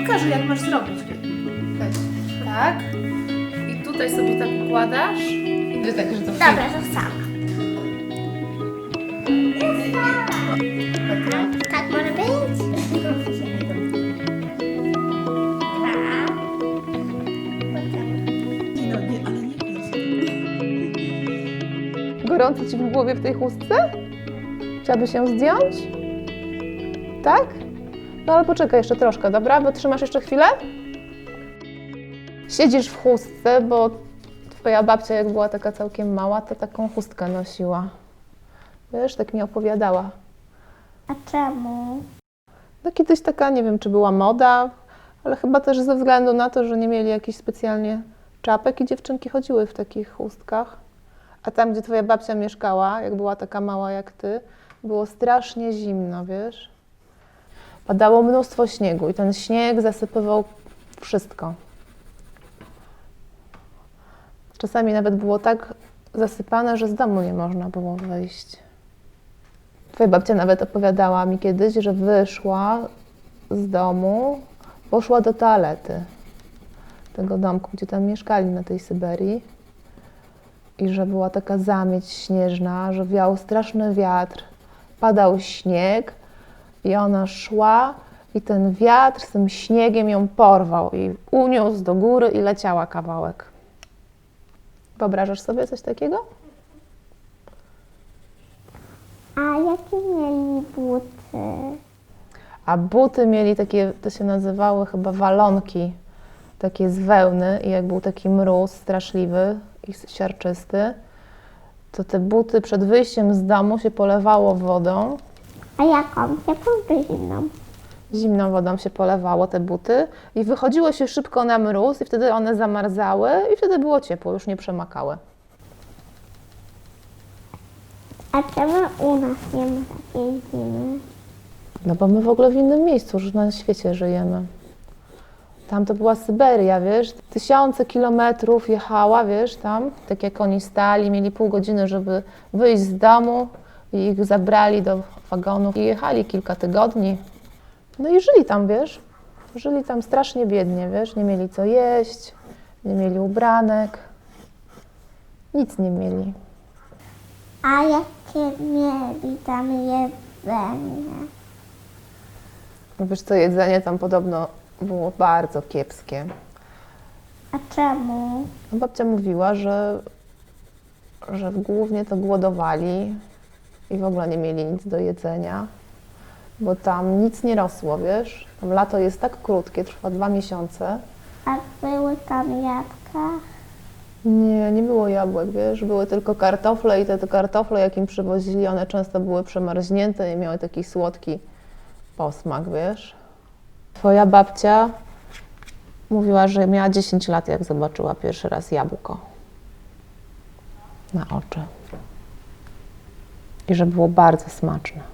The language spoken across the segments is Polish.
pokażę, jak masz zrobić. Weź. Tak. I tutaj sobie tak układasz. I ty tak, że to Dobra, to sama. Dobra. Tak może być? Dwa. No, nie, ale nie. Gorąco ci w głowie w tej chustce? Chciałabyś ją zdjąć? Tak? No ale poczekaj jeszcze troszkę, dobra? Wytrzymasz jeszcze chwilę? Siedzisz w chustce, bo twoja babcia jak była taka całkiem mała, to taką chustkę nosiła. Wiesz, tak mi opowiadała. A czemu? No kiedyś taka, nie wiem, czy była moda, ale chyba też ze względu na to, że nie mieli jakichś specjalnie czapek i dziewczynki chodziły w takich chustkach. A tam, gdzie twoja babcia mieszkała, jak była taka mała jak ty, było strasznie zimno, wiesz? Padało mnóstwo śniegu i ten śnieg zasypywał wszystko. Czasami nawet było tak zasypane, że z domu nie można było wyjść. Twoja babcia nawet opowiadała mi kiedyś, że wyszła z domu, poszła do toalety tego domku, gdzie tam mieszkali na tej Syberii i że była taka zamieć śnieżna, że wiał straszny wiatr, padał śnieg i ona szła i ten wiatr z tym śniegiem ją porwał i uniósł do góry i leciała kawałek. Wyobrażasz sobie coś takiego? A jakie mieli buty? A buty mieli takie, to się nazywały chyba walonki, takie z wełny i jak był taki mróz straszliwy i siarczysty, to te buty przed wyjściem z domu się polewało wodą, A jaką? Jaką czy zimną? zimną wodą się polewało te buty i wychodziło się szybko na mróz i wtedy one zamarzały i wtedy było ciepło, już nie przemakały. A czemu u nas nie ma takiej zimy? No bo my w ogóle w innym miejscu już na świecie żyjemy. Tam to była Syberia, wiesz, tysiące kilometrów jechała, wiesz, tam, tak jak oni stali, mieli pół godziny, żeby wyjść z domu i ich zabrali do wagonów i jechali kilka tygodni. No i żyli tam, wiesz, żyli tam strasznie biednie, wiesz, nie mieli co jeść, nie mieli ubranek, nic nie mieli. A jakie mieli tam jedzenie? No Wiesz co, jedzenie tam podobno było bardzo kiepskie. A czemu? No, Babcia mówiła, że, że głównie to głodowali i w ogóle nie mieli nic do jedzenia, bo tam nic nie rosło, wiesz. Tam lato jest tak krótkie, trwa dwa miesiące. A były tam jabłka? Nie, nie było jabłek, wiesz, były tylko kartofle i te, te kartofle, jakim przywozili, one często były przemarznięte i miały taki słodki posmak, wiesz. Twoja babcia mówiła, że miała 10 lat, jak zobaczyła pierwszy raz jabłko na oczy. I że było bardzo smaczne.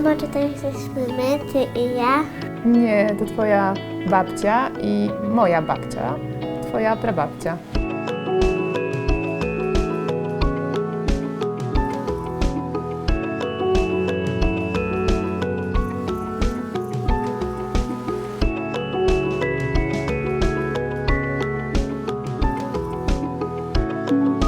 czy to jesteśmy my, ty i ja? Nie, to twoja babcia i moja babcia, twoja prababcia. thank